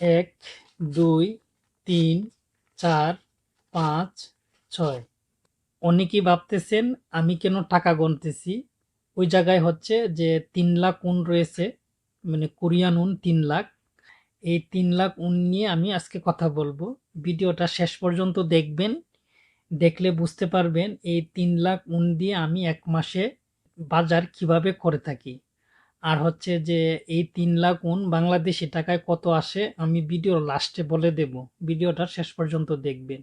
এক, দুই, তিন, চার, পাঁচ, ছয়। অনেকেই ভাবতেছেন, আমি কেন টাকা গণতেছি ওই জায়গায় হচ্ছে যে তিন লাখ উন রয়েছে মানে কোরিয়ান উন তিন লাখ। এই তিন লাখ উন নিয়ে আমি আজকে কথা বলব। ভিডিওটা শেষ পর্যন্ত দেখবেন, দেখলে বুঝতে পারবেন এই তিন লাখ উন দিয়ে আমি এক মাসে বাজার কীভাবে করে থাকি। আর হচ্ছে যে এই তিন লাখ উন বাংলাদেশি টাকায় কত আসে, আমি ভিডিওর লাস্টে বলে দেব। ভিডিওটা শেষ পর্যন্ত দেখবেন।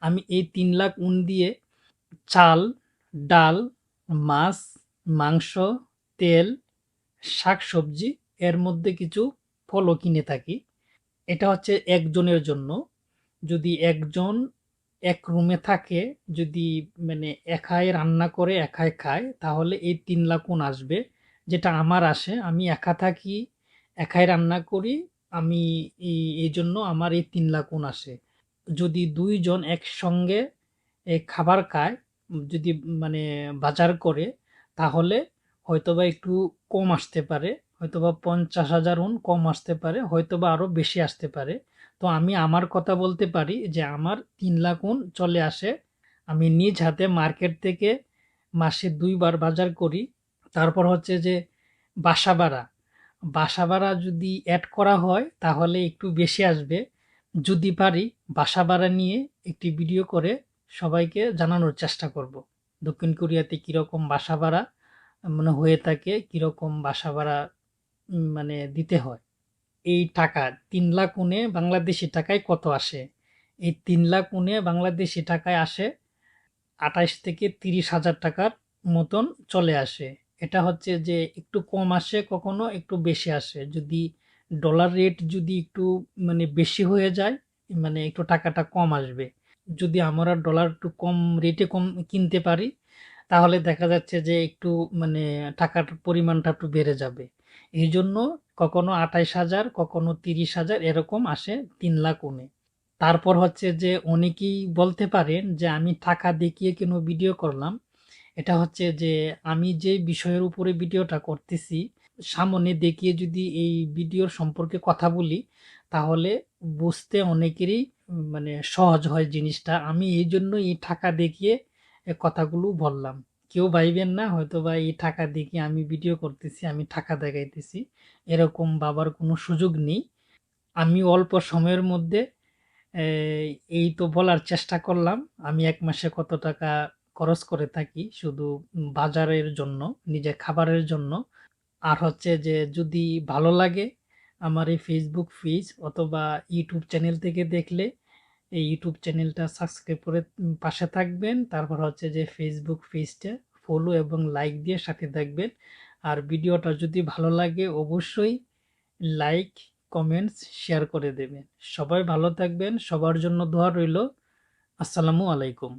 আমি এই তিন লাখ উন দিয়ে চাল, ডাল, মাছ, মাংস, তেল শাক সবজি এর মধ্যে কিছু ফলও কিনে থাকি। এটা হচ্ছে একজনের জন্য। যদি একজন এক রুমে থাকে, যদি মানে একাই রান্না করে একাই খায়, তাহলে এই তিন লাখ আসবে। যেটা আমার আসে, আমি একা থাকি, একাই রান্না করি, আমি এই জন্য আমার এই তিন লাখ উন আসে। যদি দুইজন একসঙ্গে খাবার খায়, যদি মানে বাজার করে, তাহলে হয়তোবা একটু কম আসতে পারে, হয়তোবা পঞ্চাশ হাজার উন কম আসতে পারে, হয়তোবা আরও বেশি আসতে পারে। তো আমি আমার কথা বলতে পারি যে আমার তিন লাখ উন চলে আসে। আমি নিজ হাতে মার্কেট থেকে মাসে দুইবার বাজার করি তারপর হচ্ছে যে বাসা ভাড়া। বাসা ভাড়া যদি অ্যাড করা হয়, তাহলে একটু বেশি আসবে। যদি পারি, বাসা ভাড়া নিয়ে একটি ভিডিও করে সবাইকে জানানোর চেষ্টা করব। দক্ষিণ কোরিয়াতে কীরকম বাসা ভাড়া মানে হয়ে থাকে, কীরকম বাসা ভাড়া মানে দিতে হয়। এই টাকা, তিন লাখ উনে বাংলাদেশি টাকায় কত আসে? এই তিন লাখ উনে বাংলাদেশি টাকায় আসে আঠাশ থেকে তিরিশ হাজার টাকার মতন চলে আসে। এটা হচ্ছে যে একটু কম আসে কখনো, একটু বেশি আসে। যদি ডলার রেট যদি একটু মানে বেশি হয়ে যায় মানে একটু টাকাটা কম আসবে। যদি আমরা ডলার একটু কম রেটে কম কিনতে পারি, তাহলে দেখা যাচ্ছে যে একটু মানে টাকার পরিমাণটা একটু বেড়ে যাবে। এই জন্য কখনো আঠাইশ হাজার, কখনো তিরিশ হাজার এরকম আসে তিন লাখ উনে। তারপর হচ্ছে যে অনেকেই বলতে পারেন যে আমি টাকা দেখিয়ে কেন ভিডিও করলাম এটা হচ্ছে যে আমি যে বিষয়ের উপরে ভিডিওটা করতেছি, সামনে দেখিয়ে যদি এই ভিডিওর সম্পর্কে কথা বলি, তাহলে বুঝতে অনেকেরই মানে সহজ হয় জিনিসটা। আমি এই জন্য এই টাকা দেখিয়ে কথাগুলো বললাম। কেউ ভাইবেন না হয়তো বা এই টাকা দেখিয়ে আমি ভিডিও করতেছি, আমি টাকা দেখাইতেছি। এরকম বাবার কোনো সুযোগ নেই। আমি অল্প সময়ের মধ্যে এই তো বলার চেষ্টা করলাম। আমি এক মাসে কত টাকা খরচ করে থাকি শুধু বাজারের জন্য নিজে খাবারের জন্য। আর হচ্ছে যে যদি ভালো লাগে আমার এই ফেসবুক পেজ অথবা ইউটিউব চ্যানেল থেকে দেখলে, এই ইউটিউব চ্যানেলটা সাবস্ক্রাইব করে পাশে থাকবেন। তারপর হচ্ছে যে ফেসবুক পেজটা ফলো এবং লাইক দিয়ে সাথে থাকবেন। আর ভিডিওটা যদি ভালো লাগে অবশ্যই লাইক কমেন্টস শেয়ার করে দেবেন। সবাই ভালো থাকবেন, সবার জন্য দোয়া রইল। আসসালামু আলাইকুম।